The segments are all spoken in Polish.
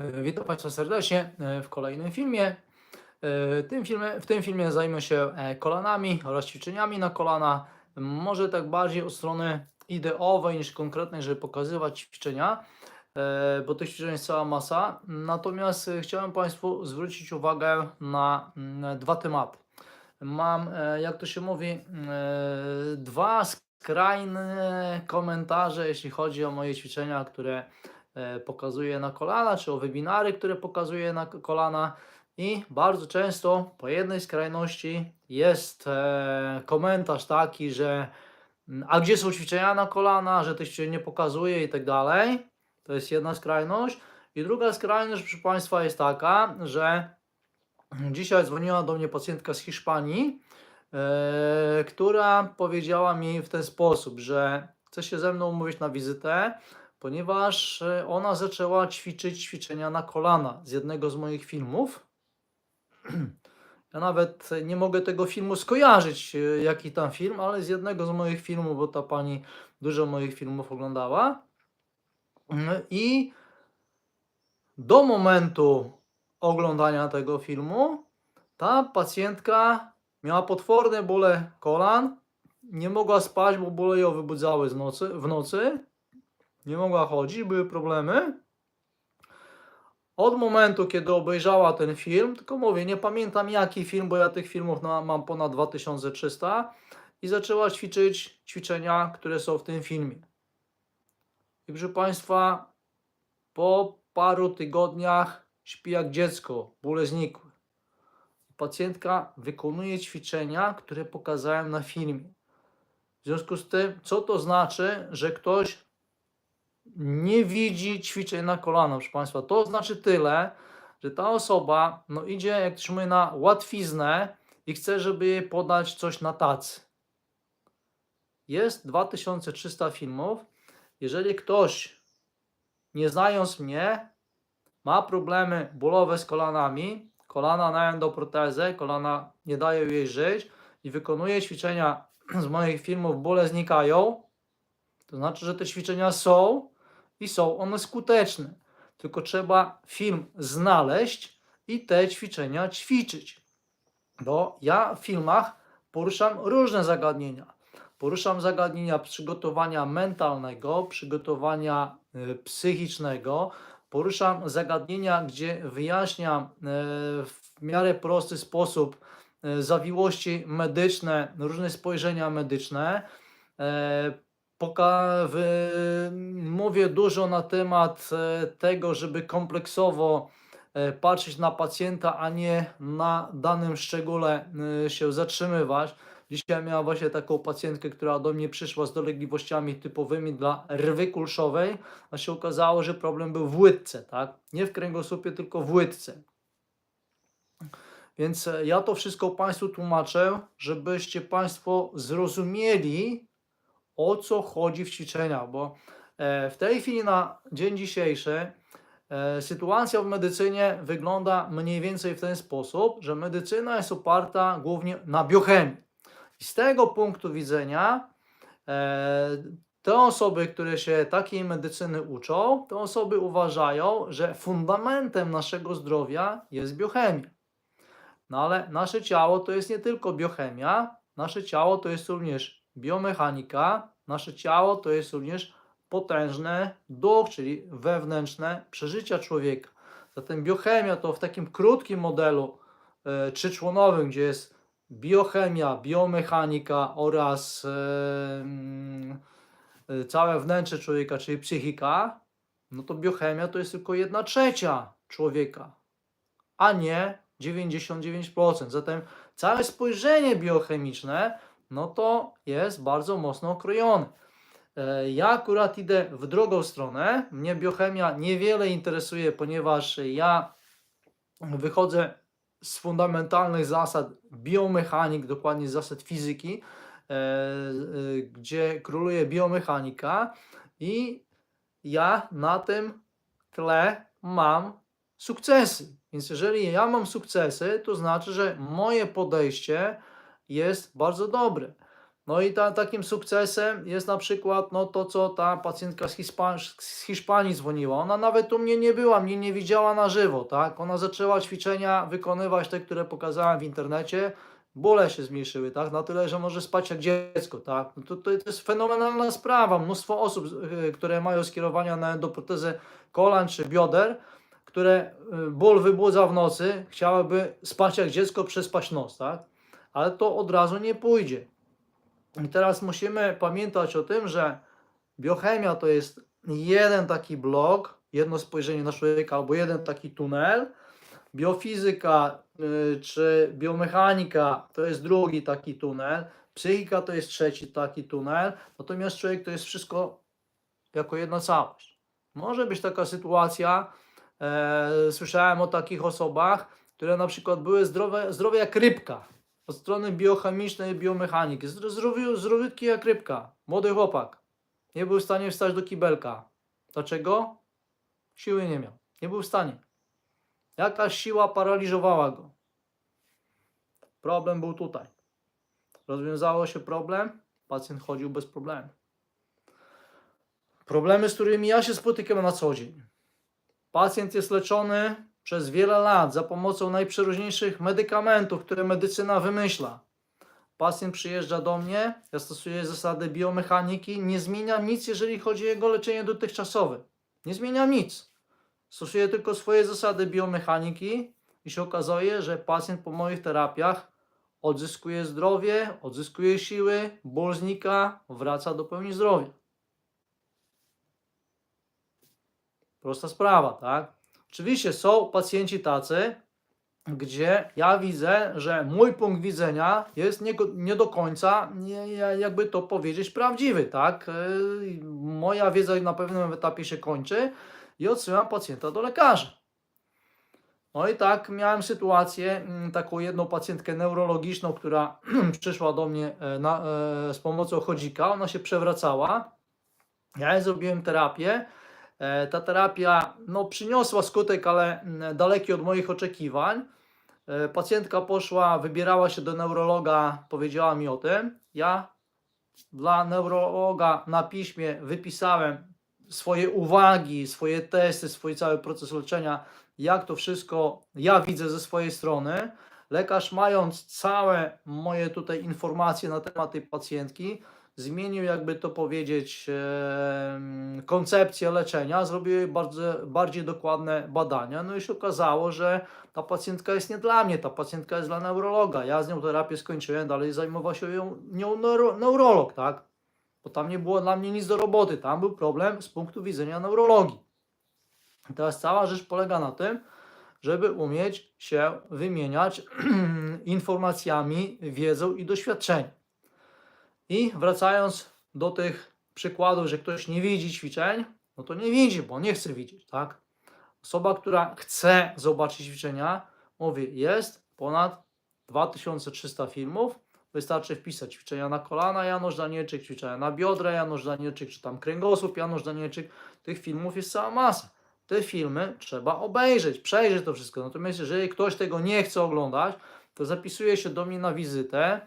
E, Witam Państwa serdecznie e, w kolejnym filmie. E, Tym filmie w tym filmie zajmę się kolanami oraz ćwiczeniami na kolana. Może tak bardziej od strony ideowej niż konkretnej, żeby pokazywać ćwiczenia, bo tych ćwiczeń jest cała masa. Natomiast chciałem Państwu zwrócić uwagę na mm, dwa tematy. Mam, jak to się mówi, dwa skrajne komentarze, jeśli chodzi o moje ćwiczenia, które e, pokazuję na kolana, czy o webinary, które pokazuję na kolana. I bardzo często po jednej skrajności jest e, komentarz taki, że mm, a gdzie są ćwiczenia na kolana, że tych ćwiczeń nie pokazuje i tak dalej. To jest jedna skrajność. I druga skrajność, proszę Państwa, jest taka, że dzisiaj dzwoniła do mnie pacjentka z Hiszpanii, e, która powiedziała mi w ten sposób, że chce się ze mną umówić na wizytę, ponieważ e, ona zaczęła ćwiczyć ćwiczenia na kolana z jednego z moich filmów. Ja nawet nie mogę tego filmu skojarzyć, e, jaki tam film, ale z jednego z moich filmów, bo ta pani dużo moich filmów oglądała. Mm, I do momentu oglądania tego filmu ta pacjentka miała potworne bóle kolan, nie mogła spać, bo bóle ją wybudzały z nocy, w nocy, nie mogła chodzić, były problemy. Od momentu, kiedy obejrzała ten film, tylko mówię, nie pamiętam jaki film, bo ja tych filmów na, mam ponad 2300 i zaczęła ćwiczyć ćwiczenia, które są w tym filmie. I proszę Państwa, po paru tygodniach śpi jak dziecko, bóle znikły. Pacjentka wykonuje ćwiczenia, które pokazałem na filmie. W związku z tym, co to znaczy, że ktoś nie widzi ćwiczeń na kolana, proszę Państwa. To znaczy tyle, że ta osoba no, idzie, jak mówi, na łatwiznę i chce, żeby jej podać coś na tacy. Jest 2300 filmów. Jeżeli ktoś, nie znając mnie, ma problemy bólowe z kolanami, kolana na endoprotezę, kolana nie dają jej żyć i wykonuje ćwiczenia z moich filmów, bóle znikają, to znaczy, że te ćwiczenia są i są one skuteczne. Tylko trzeba film znaleźć i te ćwiczenia ćwiczyć. Bo ja w filmach poruszam różne zagadnienia. Poruszam zagadnienia przygotowania mentalnego, przygotowania y, psychicznego, poruszam zagadnienia, gdzie wyjaśniam e, w miarę prosty sposób e, zawiłości medyczne, różne spojrzenia medyczne. Poka- w, mówię dużo na temat e, tego, żeby kompleksowo e, patrzeć na pacjenta, a nie na danym szczególe e, się zatrzymywać. Dzisiaj miałam właśnie taką pacjentkę, która do mnie przyszła z dolegliwościami typowymi dla rwy kulszowej, a się okazało, że problem był w łydce, tak? Nie w kręgosłupie, tylko w łydce. Więc ja to wszystko Państwu tłumaczę, żebyście Państwo zrozumieli, o co chodzi w ćwiczeniach, bo e, w tej chwili na dzień dzisiejszy e, sytuacja w medycynie wygląda mniej więcej w ten sposób, że medycyna jest oparta głównie na biochemii. I z tego punktu widzenia e, te osoby, które się takiej medycyny uczą, te osoby uważają, że fundamentem naszego zdrowia jest biochemia. No ale nasze ciało to jest nie tylko biochemia, nasze ciało to jest również biomechanika, nasze ciało to jest również potężny duch, czyli wewnętrzne przeżycia człowieka. Zatem biochemia to w takim krótkim modelu e, trzyczłonowym, gdzie jest biochemia, biomechanika oraz e, mm, e, całe wnętrze człowieka, czyli psychika, no to biochemia to jest tylko jedna trzecia człowieka, a nie 99%. Zatem całe spojrzenie biochemiczne, no to jest bardzo mocno okrojone. E, Ja akurat idę w drugą stronę. Mnie biochemia niewiele interesuje, ponieważ ja wychodzę z fundamentalnych zasad biomechanik, dokładnie z zasad fizyki, e, e, gdzie króluje biomechanika i ja na tym tle mam sukcesy. Więc jeżeli ja mam sukcesy, to znaczy, że moje podejście jest bardzo dobre. No i ta, takim sukcesem jest na przykład no, to, co ta pacjentka z, Hiszpa z Hiszpanii dzwoniła. Ona nawet u mnie nie była, mnie nie widziała na żywo, tak? Ona zaczęła ćwiczenia wykonywać te, które pokazałem w internecie. Bóle się zmniejszyły, tak? Na tyle, że może spać jak dziecko, tak? No to, to jest fenomenalna sprawa. Mnóstwo osób, y, które mają skierowania na endoprotezę kolan czy bioder, które y, ból wybudza w nocy, chciałyby spać jak dziecko, przespać noc, tak? Ale to od razu nie pójdzie. I teraz musimy pamiętać o tym, że biochemia to jest jeden taki blok, jedno spojrzenie na człowieka albo jeden taki tunel. Biofizyka y, czy biomechanika to jest drugi taki tunel. Psychika to jest trzeci taki tunel. Natomiast człowiek to jest wszystko jako jedna całość. Może być taka sytuacja, e, słyszałem o takich osobach, które na przykład były zdrowe, zdrowe jak rybka od strony biochemicznej, biomechaniki. Zdrowi, zdrowiutki jak rybka. Młody chłopak. Nie był w stanie wstać do kibelka. Dlaczego? Siły nie miał. Nie był w stanie. Jakaś siła paraliżowała go. Problem był tutaj. Rozwiązało się problem, pacjent chodził bez problemu. Problemy, z którymi ja się spotykam na co dzień. Pacjent jest leczony przez wiele lat za pomocą najprzeróżniejszych medykamentów, które medycyna wymyśla. Pacjent przyjeżdża do mnie, ja stosuję zasady biomechaniki, nie zmieniam nic, jeżeli chodzi o jego leczenie dotychczasowe. Nie zmieniam nic. Stosuję tylko swoje zasady biomechaniki i się okazuje, że pacjent po moich terapiach odzyskuje zdrowie, odzyskuje siły, ból znika, wraca do pełni zdrowia. Prosta sprawa, tak? Oczywiście są pacjenci tacy, gdzie ja widzę, że mój punkt widzenia jest nie, nie do końca, nie, jakby to powiedzieć, prawdziwy, tak? Yy, Moja wiedza na pewnym etapie się kończy i odsyłam pacjenta do lekarza. No i tak miałem sytuację, mm, taką jedną pacjentkę neurologiczną, która przyszła do mnie e, na, e, z pomocą chodzika, ona się przewracała. Ja jej zrobiłem terapię. E, Ta terapia no, przyniosła skutek, ale mm, daleki od moich oczekiwań. E, Pacjentka poszła, wybierała się do neurologa, powiedziała mi o tym. Ja dla neurologa na piśmie wypisałem swoje uwagi, swoje testy, swój cały proces leczenia, jak to wszystko ja widzę ze swojej strony. Lekarz, mając całe moje tutaj informacje na temat tej pacjentki, zmienił, jakby to powiedzieć, koncepcję leczenia, zrobił jej bardzo, bardziej dokładne badania. No i się okazało, że ta pacjentka jest nie dla mnie, ta pacjentka jest dla neurologa. Ja z nią terapię skończyłem, dalej zajmował się ją, nią neuro, neurolog, tak? Bo tam nie było dla mnie nic do roboty, tam był problem z punktu widzenia neurologii. I teraz cała rzecz polega na tym, żeby umieć się wymieniać informacjami, wiedzą i doświadczeniem. I wracając do tych przykładów, że ktoś nie widzi ćwiczeń, no to nie widzi, bo nie chce widzieć, tak? Osoba, która chce zobaczyć ćwiczenia, mówię, jest ponad 2300 filmów. Wystarczy wpisać ćwiczenia na kolana Janusz Danielczyk, ćwiczenia na biodra Janusz Danielczyk, czy tam kręgosłup Janusz Danielczyk. Tych filmów jest cała masa. Te filmy trzeba obejrzeć, przejrzeć to wszystko. Natomiast jeżeli ktoś tego nie chce oglądać, to zapisuje się do mnie na wizytę.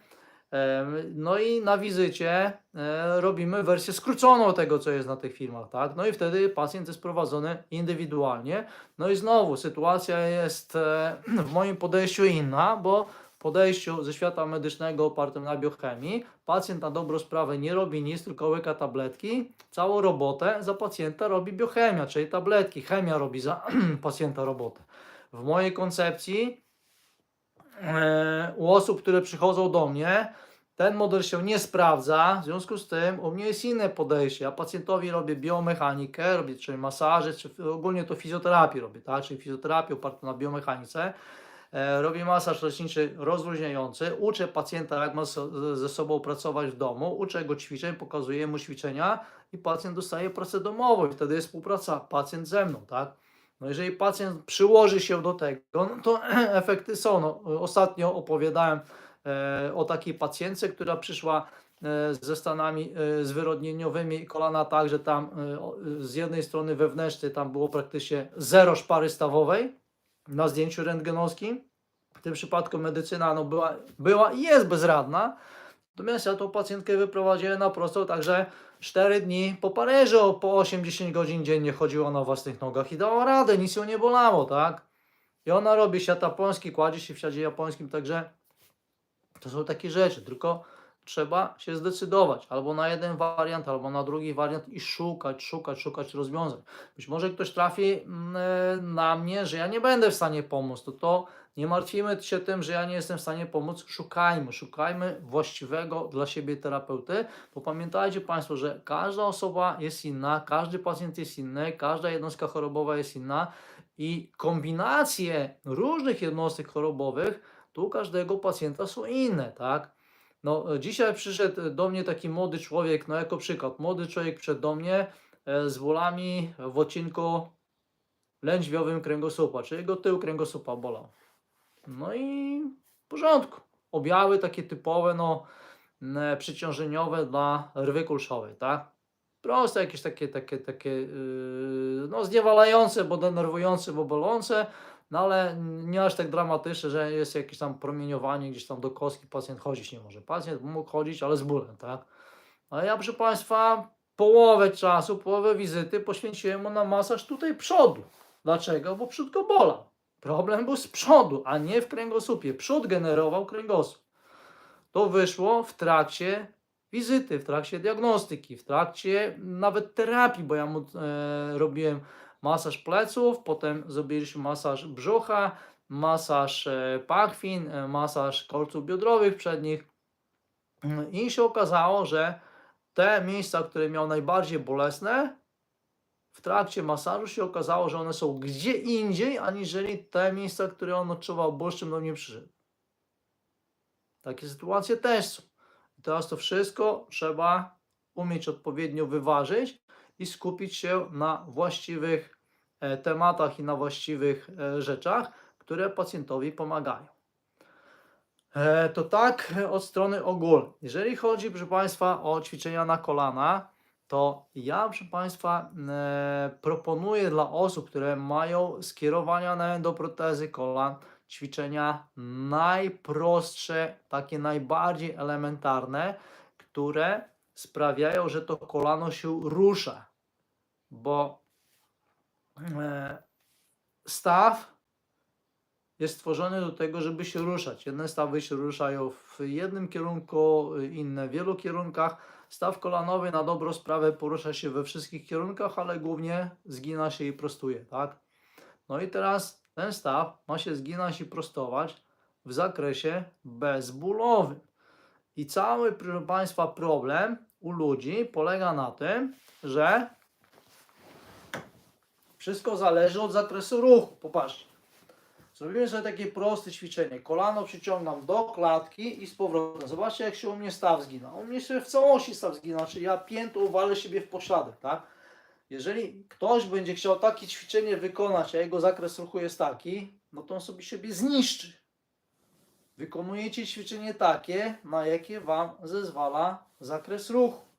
No i na wizycie e, robimy wersję skróconą tego, co jest na tych filmach, tak? No i wtedy pacjent jest prowadzony indywidualnie. No i znowu sytuacja jest e, w moim podejściu inna, bo w podejściu ze świata medycznego opartym na biochemii pacjent na dobrą sprawę nie robi nic, tylko łyka tabletki. Całą robotę za pacjenta robi biochemia, czyli tabletki. Chemia robi za pacjenta robotę. W mojej koncepcji e, u osób, które przychodzą do mnie, ten model się nie sprawdza, w związku z tym u mnie jest inne podejście. Ja pacjentowi robię biomechanikę, robię czyli masaże, czy ogólnie to fizjoterapię robię, tak? czyli fizjoterapię opartą na biomechanice. E, robię masaż leczniczy rozluźniający, uczę pacjenta, jak ma so- ze sobą pracować w domu, uczę go ćwiczeń, pokazuję mu ćwiczenia i pacjent dostaje pracę domową wtedy jest współpraca pacjent ze mną, tak? No jeżeli pacjent przyłoży się do tego, no to efekty są. No, ostatnio opowiadałem o takiej pacjentce, która przyszła e, ze stanami e, zwyrodnieniowymi kolana tak, że tam e, z jednej strony wewnętrznej tam było praktycznie zero szpary stawowej na zdjęciu rentgenowskim. W tym przypadku medycyna no, była, była i jest bezradna. Natomiast ja tą pacjentkę wyprowadziłem na prostą, także 4 dni po Paryżu, po 8-10 godzin dziennie chodziła na własnych nogach i dała radę, nic ją nie bolało, tak? I ona robi siat japoński, kładzie się w siadzie japońskim, także to są takie rzeczy, tylko trzeba się zdecydować albo na jeden wariant, albo na drugi wariant i szukać, szukać, szukać rozwiązań. Być może ktoś trafi mm, e, na mnie, że ja nie będę w stanie pomóc, to to nie martwimy się tym, że ja nie jestem w stanie pomóc. Szukajmy, szukajmy właściwego dla siebie terapeuty, bo pamiętajcie Państwo, że każda osoba jest inna, każdy pacjent jest inny, każda jednostka chorobowa jest inna i kombinacje różnych jednostek chorobowych tu każdego pacjenta są inne, tak? No, e, dzisiaj przyszedł do mnie taki młody człowiek, no jako przykład, młody człowiek przyszedł do mnie e, z bólami w odcinku lędźwiowym kręgosłupa, czyli jego tył kręgosłupa bolał. No i w porządku. Objawy takie typowe, no, ne, przyciążeniowe dla rwy kulszowej, tak? Proste jakieś takie, takie, takie, yy, no zniewalające, bo denerwujące, bo bolące, no ale nie aż tak dramatyczne, że jest jakieś tam promieniowanie gdzieś tam do kostki, pacjent chodzić nie może. Pacjent mógł chodzić, ale z bólem, tak? A ja, proszę Państwa, połowę czasu, połowę wizyty poświęciłem mu na masaż tutaj przodu. Dlaczego? Bo przód go bolał. Problem był z przodu, a nie w kręgosłupie. Przód generował kręgosłup. To wyszło w trakcie wizyty, w trakcie diagnostyki, w trakcie nawet terapii, bo ja mu e, robiłem masaż pleców, potem zrobiliśmy masaż brzucha, masaż e, pachwin, e, masaż kolców biodrowych przednich. I się okazało, że te miejsca, które miał najbardziej bolesne, w trakcie masażu się okazało, że one są gdzie indziej, aniżeli te miejsca, które on odczuwał ból, czym do mnie przyszedł. Takie sytuacje też są. I teraz to wszystko trzeba umieć odpowiednio wyważyć i skupić się na właściwych tematach i na właściwych e, rzeczach, które pacjentowi pomagają. E, To tak e, od strony ogólnej. Jeżeli chodzi, proszę Państwa, o ćwiczenia na kolana, to ja, proszę Państwa, e, proponuję dla osób, które mają skierowania na endoprotezy kolan, ćwiczenia najprostsze, takie najbardziej elementarne, które sprawiają, że to kolano się rusza. Bo e, staw jest stworzony do tego, żeby się ruszać. Jedne stawy się ruszają w jednym kierunku, inne w wielu kierunkach. Staw kolanowy na dobrą sprawę porusza się we wszystkich kierunkach, ale głównie zgina się i prostuje, tak? No i teraz ten staw ma się zginać i prostować w zakresie bezbólowym. I cały, proszę Państwa, problem u ludzi polega na tym, że wszystko zależy od zakresu ruchu. Popatrzcie. Zrobimy sobie takie proste ćwiczenie. Kolano przyciągam do klatki i z powrotem. Zobaczcie, jak się u mnie staw zgina. U mnie się w całości staw zgina, czyli ja piętą walę siebie w pośladek, tak? Jeżeli ktoś będzie chciał takie ćwiczenie wykonać, a jego zakres ruchu jest taki, no to on sobie siebie zniszczy. Wykonujecie ćwiczenie takie, na jakie Wam zezwala zakres ruchu.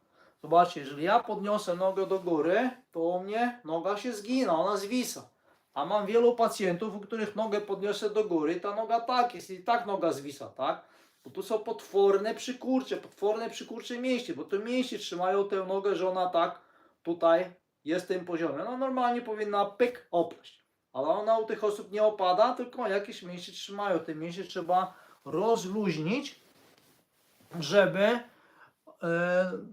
Zobaczcie, jeżeli ja podniosę nogę do góry, to u mnie noga się zgina, ona zwisa. A mam wielu pacjentów, u których nogę podniosę do góry, ta noga tak jest i tak noga zwisa, tak? Bo tu są potworne przykurcze, potworne przykurcze mięśnie, bo te mięśnie trzymają tę nogę, że ona tak tutaj jest w tym poziomie. Ona normalnie powinna pyk opaść. Ale ona u tych osób nie opada, tylko jakieś mięśnie trzymają. Te mięśnie trzeba rozluźnić, żeby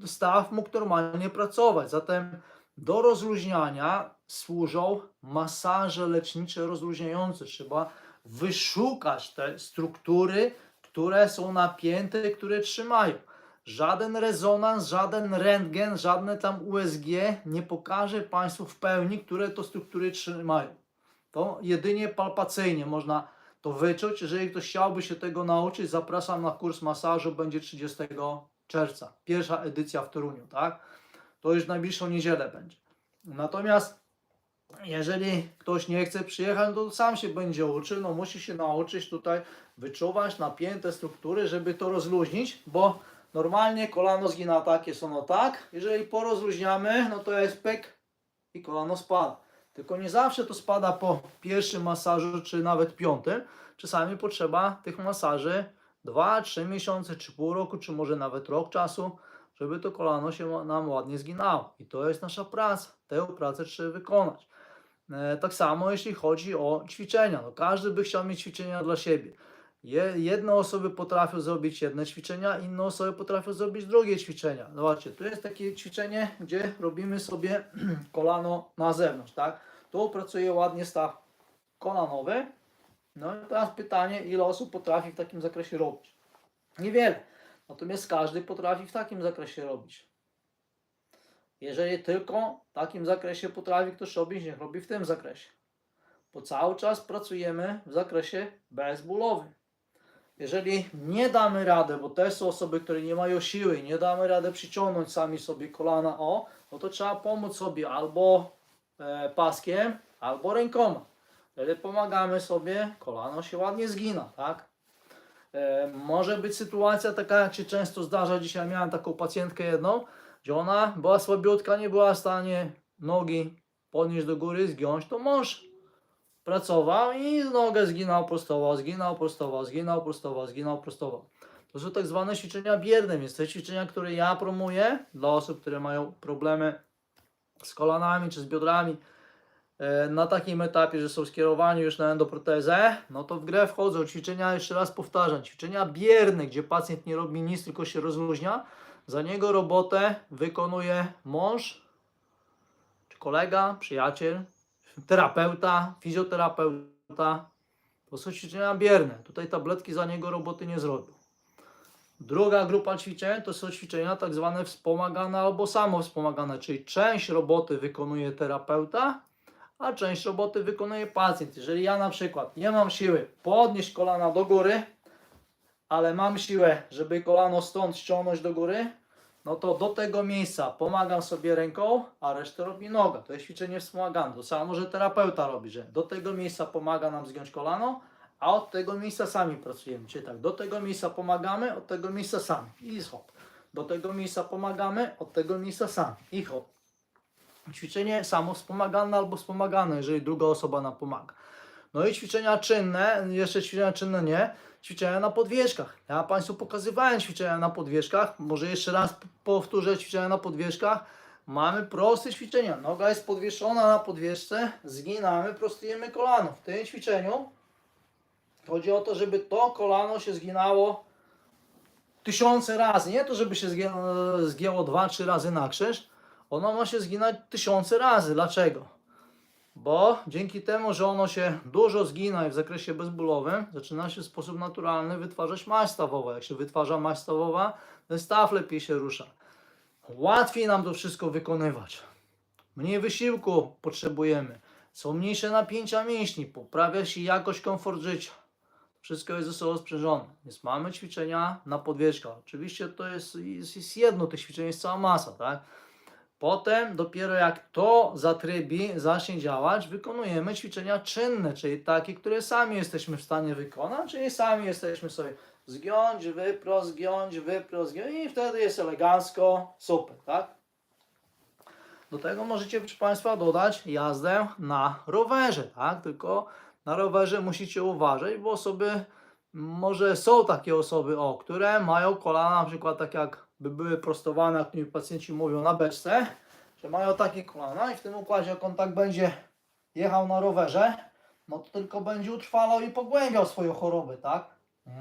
staw mógł normalnie pracować. Zatem do rozluźniania służą masaże lecznicze rozluźniające. Trzeba wyszukać te struktury, które są napięte, które trzymają. Żaden rezonans, żaden rentgen, żadne tam USG nie pokaże Państwu w pełni, które to struktury trzymają. To jedynie palpacyjnie można to wyczuć. Jeżeli ktoś chciałby się tego nauczyć, zapraszam na kurs masażu, będzie 30 czerwca. Pierwsza edycja w Toruniu, tak? To już najbliższą niedzielę będzie. Natomiast jeżeli ktoś nie chce przyjechać, no to sam się będzie uczył, no musi się nauczyć tutaj wyczuwać napięte struktury, żeby to rozluźnić, bo normalnie kolano zgina tak, jest ono tak. Jeżeli porozluźniamy, no to jest pyk i kolano spada. Tylko nie zawsze to spada po pierwszym masażu, czy nawet piątym. Czasami potrzeba tych masaży 2-3 miesiące, czy pół roku, czy może nawet rok czasu, żeby to kolano się nam ładnie zginało. I to jest nasza praca. Tę pracę trzeba wykonać. E, Tak samo jeśli chodzi o ćwiczenia. No, każdy by chciał mieć ćwiczenia dla siebie. Je, jedne osoby potrafią zrobić jedne ćwiczenia, inne osoby potrafią zrobić drugie ćwiczenia. Zobaczcie, tu jest takie ćwiczenie, gdzie robimy sobie kolano na zewnątrz, tak? Tu pracuje ładnie staw kolanowy. No i teraz pytanie, ile osób potrafi w takim zakresie robić? Niewiele. Natomiast każdy potrafi w takim zakresie robić. Jeżeli tylko w takim zakresie potrafi ktoś robić, niech robi w tym zakresie. Bo cały czas pracujemy w zakresie bezbólowym. Jeżeli nie damy rady, bo też są osoby, które nie mają siły nie damy rady przyciągnąć sami sobie kolana o, no to trzeba pomóc sobie albo e, paskiem, albo rękoma. Wtedy pomagamy sobie, kolano się ładnie zgina, tak? E, może być sytuacja taka, jak się często zdarza. Dzisiaj miałem taką pacjentkę jedną, gdzie ona była słabiutka, nie była w stanie nogi podnieść do góry, zgiąć, to mąż pracował i nogę zginał, prostował, zginał, prostował, zginał, prostował, zginał, prostował. To są tak zwane ćwiczenia bierne, więc te ćwiczenia, które ja promuję dla osób, które mają problemy z kolanami czy z biodrami, na takim etapie, że są skierowani już na endoprotezę, no to w grę wchodzą ćwiczenia, jeszcze raz powtarzam, ćwiczenia bierne, gdzie pacjent nie robi nic, tylko się rozluźnia. Za niego robotę wykonuje mąż, czy kolega, przyjaciel, terapeuta, fizjoterapeuta. To są ćwiczenia bierne. Tutaj tabletki za niego roboty nie zrobią. Druga grupa ćwiczeń to są ćwiczenia tak zwane wspomagane albo samowspomagane, czyli część roboty wykonuje terapeuta, a część roboty wykonuje pacjent. Jeżeli ja na przykład nie mam siły podnieść kolana do góry, ale mam siłę, żeby kolano stąd ściągnąć do góry, no to do tego miejsca pomagam sobie ręką, a resztę robi noga. To jest ćwiczenie wspomagane. To samo może terapeuta robi, że do tego miejsca pomaga nam zgiąć kolano, a od tego miejsca sami pracujemy. Czyli tak, do tego miejsca pomagamy, od tego miejsca sami. I hop. Do tego miejsca pomagamy, od tego miejsca sami. I hop. Ćwiczenie samo wspomagane albo wspomagane, jeżeli druga osoba nam pomaga. No i ćwiczenia czynne, jeszcze ćwiczenia czynne nie, ćwiczenia na podwieżkach. Ja Państwu pokazywałem ćwiczenia na podwieżkach, może jeszcze raz powtórzę ćwiczenia na podwieżkach. Mamy proste ćwiczenia, noga jest podwieszona na podwieżce, zginamy, prostujemy kolano. W tym ćwiczeniu chodzi o to, żeby to kolano się zginało tysiące razy, nie to, żeby się zgięło, zgięło dwa, trzy razy na krzyż, ono ma się zginać tysiące razy. Dlaczego? Bo dzięki temu, że ono się dużo zgina i w zakresie bezbólowym, zaczyna się w sposób naturalny wytwarzać maść stawowa. Jak się wytwarza maść stawowa, ten staw lepiej się rusza. Łatwiej nam to wszystko wykonywać. Mniej wysiłku potrzebujemy. Są mniejsze napięcia mięśni, poprawia się jakość, komfort życia. Wszystko jest ze sobą sprzężone. Więc mamy ćwiczenia na podwieżkach. Oczywiście to jest, jest, jest jedno, tych ćwiczeń jest cała masa, tak? Potem dopiero jak to zatrybi, zacznie działać, wykonujemy ćwiczenia czynne, czyli takie, które sami jesteśmy w stanie wykonać, czyli sami jesteśmy sobie zgiąć, wyprost, zgiąć, wyprost, zgiąć i wtedy jest elegancko, super, tak? Do tego możecie, proszę Państwa, dodać jazdę na rowerze, tak? Tylko na rowerze musicie uważać, bo osoby, może są takie osoby, o, które mają kolana na przykład tak jak by były prostowane, jak mi pacjenci mówią na beczce, że mają takie kolana i w tym układzie, jak on tak będzie jechał na rowerze, no to tylko będzie utrwalał i pogłębiał swoją chorobę, tak?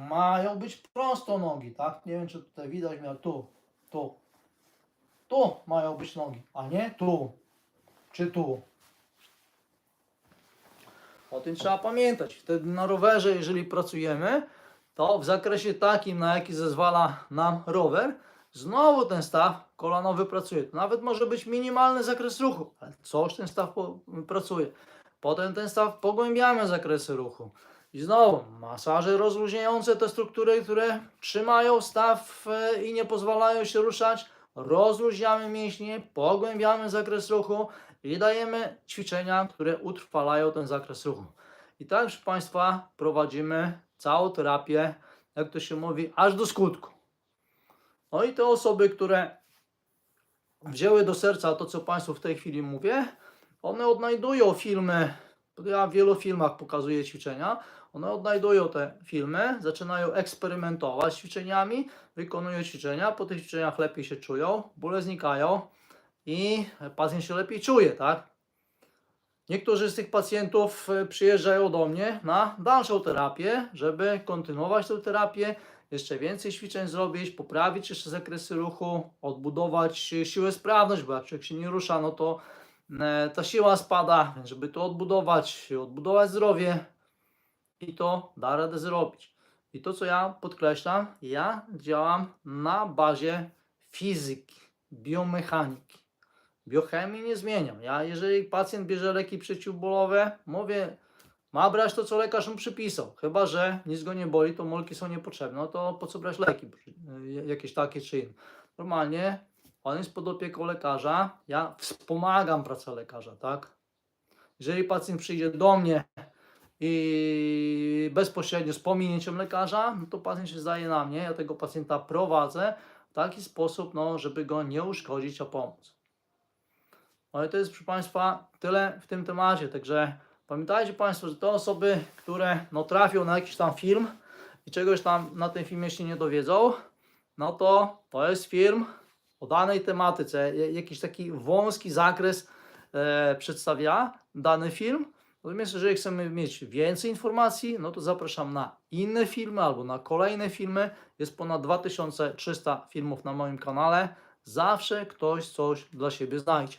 Mają być prosto nogi, tak? Nie wiem, czy tutaj widać, miał tu, tu. Tu mają być nogi, a nie tu, czy tu. O tym trzeba pamiętać. Wtedy na rowerze, jeżeli pracujemy, to w zakresie takim, na jaki zezwala nam rower, znowu ten staw kolanowy pracuje. To nawet może być minimalny zakres ruchu, ale coś ten staw pracuje. Potem ten staw pogłębiamy zakresy ruchu. I znowu masaże rozluźniające te struktury, które trzymają staw e, i nie pozwalają się ruszać. Rozluźniamy mięśnie, pogłębiamy zakres ruchu i dajemy ćwiczenia, które utrwalają ten zakres ruchu. I tak, proszę Państwa, prowadzimy całą terapię, jak to się mówi, aż do skutku. No i te osoby, które wzięły do serca to, co Państwu w tej chwili mówię, one odnajdują filmy ja w wielu filmach pokazuję ćwiczenia. One odnajdują te filmy, zaczynają eksperymentować ćwiczeniami, wykonują ćwiczenia, po tych ćwiczeniach lepiej się czują, bóle znikają i pacjent się lepiej czuje, tak? Niektórzy z tych pacjentów przyjeżdżają do mnie na dalszą terapię, żeby kontynuować tę terapię, jeszcze więcej ćwiczeń zrobić, poprawić jeszcze zakresy ruchu, odbudować siłę, sprawność, bo jak człowiek się nie rusza, no to e, ta siła spada, więc żeby to odbudować, odbudować zdrowie i to da radę zrobić. I to, co ja podkreślam, ja działam na bazie fizyki, biomechaniki. Biochemii nie zmieniam. Ja, jeżeli pacjent bierze leki przeciwbólowe, mówię, ma brać to, co lekarz mu przypisał. Chyba, że nic go nie boli, to molki są niepotrzebne. No to po co brać leki? y, Jakieś takie czy inne. Normalnie on jest pod opieką lekarza. Ja wspomagam pracę lekarza, tak? Jeżeli pacjent przyjdzie do mnie i bezpośrednio z pominięciem lekarza, no to pacjent się zdaje na mnie. Ja tego pacjenta prowadzę w taki sposób, no, żeby go nie uszkodzić, a pomóc. No i to jest, proszę Państwa, tyle w tym temacie. Także pamiętajcie Państwo, że te osoby, które no, trafią na jakiś tam film i czegoś tam na tym filmie się nie dowiedzą, no to to jest film o danej tematyce, ja- jakiś taki wąski zakres e, przedstawia dany film. Natomiast jeżeli chcemy mieć więcej informacji, no to zapraszam na inne filmy albo na kolejne filmy. Jest ponad 2300 filmów na moim kanale. Zawsze ktoś coś dla siebie znajdzie.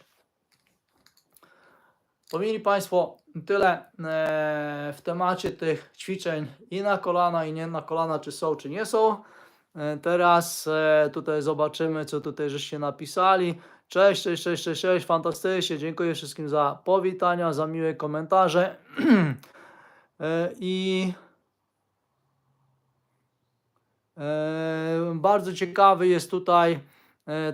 Powinni Państwo tyle e, w temacie tych ćwiczeń i na kolana, i nie na kolana, czy są, czy nie są. E, teraz e, tutaj zobaczymy, co tutaj żeście napisali. Cześć, cześć, cześć, cześć, cześć, fantastycznie. Dziękuję wszystkim za powitania, za miłe komentarze. I bardzo ciekawy jest tutaj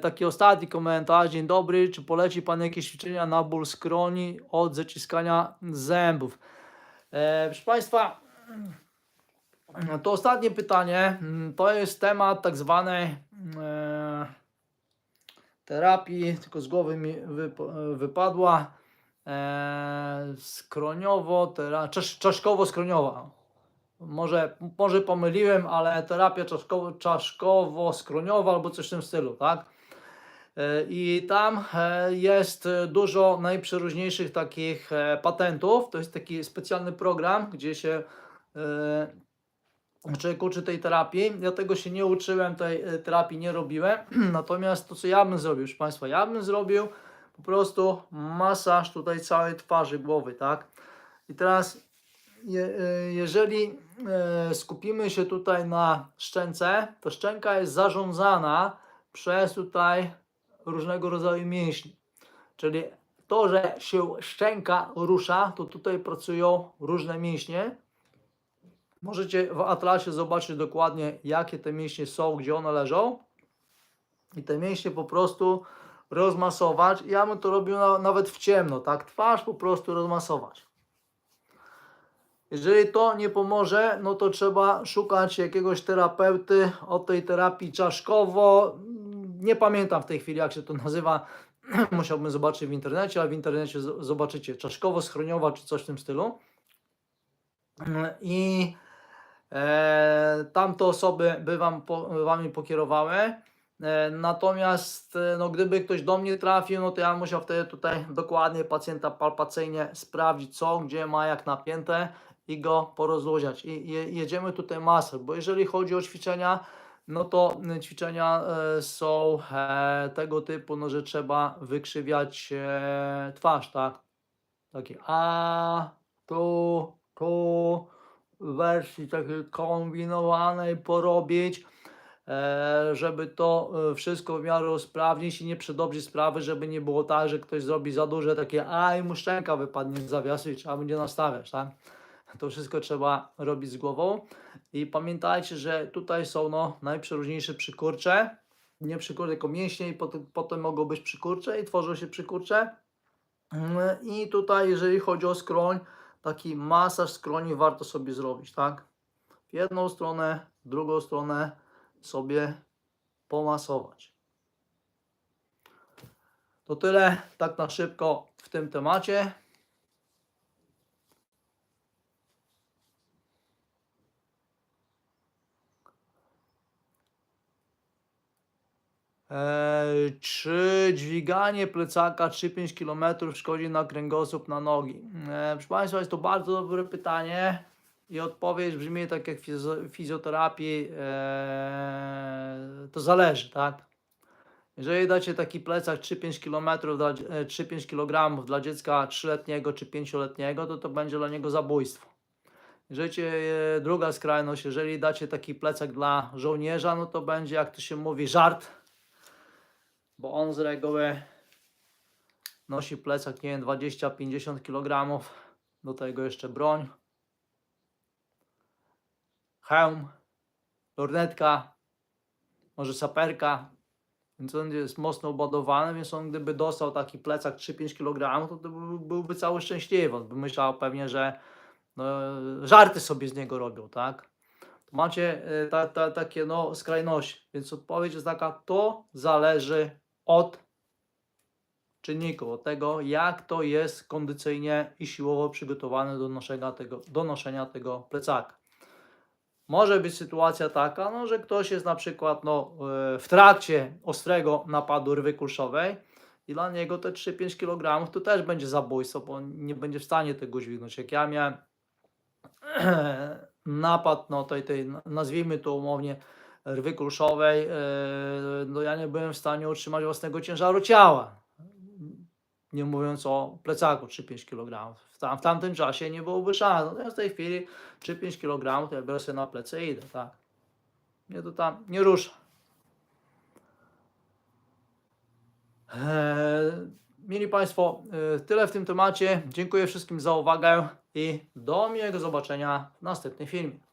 taki ostatni komentarz. Dzień dobry, czy poleci Pan jakieś ćwiczenia na ból skroni od zaciskania zębów? E, proszę Państwa, to ostatnie pytanie mm, to jest temat tak zwanej e, terapii, tylko z głowy mi wyp- wypadła. E, skroniowo, czaszkowo-skroniowa. Może, może pomyliłem, ale terapia czaszkowo, czaszkowo-skroniowa albo coś w tym stylu, tak? E, I tam e, jest dużo najprzeróżniejszych takich e, patentów. To jest taki specjalny program, gdzie się człowiek uczy tej terapii. Ja tego się nie uczyłem, tej terapii nie robiłem. Natomiast to, co ja bym zrobił, proszę Państwa, ja bym zrobił po prostu masaż tutaj całej twarzy, głowy, tak? I teraz je, jeżeli skupimy się tutaj na szczęce, to szczęka jest zarządzana przez tutaj różnego rodzaju mięśni. Czyli to, że się szczęka rusza, to tutaj pracują różne mięśnie. Możecie w atlasie zobaczyć dokładnie, jakie te mięśnie są, gdzie one leżą. I te mięśnie po prostu rozmasować. Ja bym to robił na, nawet w ciemno, tak? Twarz po prostu rozmasować. Jeżeli to nie pomoże, no to trzeba szukać jakiegoś terapeuty od tej terapii czaszkowo. Nie pamiętam w tej chwili, jak się to nazywa. Musiałbym zobaczyć w internecie, ale w internecie zobaczycie czaszkowo-schroniowa czy coś w tym stylu. I e, tamte osoby by wam wami pokierowały. E, Natomiast e, no, gdyby ktoś do mnie trafił, no to ja musiał wtedy tutaj dokładnie pacjenta palpacyjnie sprawdzić co, gdzie ma jak napięte i go porozluźniać. I je, jedziemy tutaj masę, bo jeżeli chodzi o ćwiczenia, no to y, ćwiczenia e, są e, tego typu, no, że trzeba wykrzywiać e, twarz, tak? Takie a, tu, tu, w wersji takiej kombinowanej porobić, e, żeby to e, wszystko w miarę usprawnić i nie przedobrzyć sprawy, żeby nie było tak, że ktoś zrobi za duże takie a i mu szczęka wypadnie z zawiasu i trzeba będzie nastawiać, tak? To wszystko trzeba robić z głową. I pamiętajcie, że tutaj są no, najprzeróżniejsze przykurcze. Nie przykurcze, tylko mięśnie i potem, potem mogą być przykurcze i tworzą się przykurcze. Mm, I tutaj, jeżeli chodzi o skroń, taki masaż skroni warto sobie zrobić, tak? W jedną stronę, w drugą stronę sobie pomasować. To tyle tak na szybko w tym temacie. Czy dźwiganie plecaka 3-5 km szkodzi na kręgosłup, na nogi? Eee, proszę Państwa, jest to bardzo dobre pytanie i odpowiedź brzmi tak jak w fizjo- fizjoterapii, eee, to zależy, tak? Jeżeli dacie taki plecak 3-5 km, dla, dzie- e, 3-5 kg dla dziecka 3-letniego czy 5-letniego, to to będzie dla niego zabójstwo. Jeżeli e, druga skrajność, jeżeli dacie taki plecak dla żołnierza, no to będzie, jak to się mówi, żart, bo on z reguły nosi plecak, nie wiem, 20-50 kg, do tego jeszcze broń, hełm, lornetka, może saperka, więc on jest mocno obładowany, więc on gdyby dostał taki plecak 3-5 kg, to, to by- byłby cały szczęśliwy. On by myślał pewnie, że no, żarty sobie z niego robią, tak? Macie e, ta, ta, takie no, skrajności. Więc odpowiedź jest taka, to zależy od czynników, od tego, jak to jest kondycyjnie i siłowo przygotowane do noszenia tego, do noszenia tego plecaka. Może być sytuacja taka, no, że ktoś jest na przykład no, e, w trakcie ostrego napadu rwy kulszowej i dla niego te 3-5 kg to też będzie zabójstwo, bo nie będzie w stanie tego dźwignąć. Jak ja miałem napad, no tej, tej, nazwijmy to umownie, rwy kulszowej, e, no ja nie byłem w stanie utrzymać własnego ciężaru ciała. Nie mówiąc o plecaku 3-5 kg. W, tam, w tamtym czasie nie byłoby szans. Natomiast w tej chwili 3-5 kg to ja biorę sobie na plecy i idę, tak. Mnie to tam nie rusza. Eee, Mieli Państwo, e, tyle w tym temacie. Dziękuję wszystkim za uwagę i do miłego zobaczenia w następnym filmie.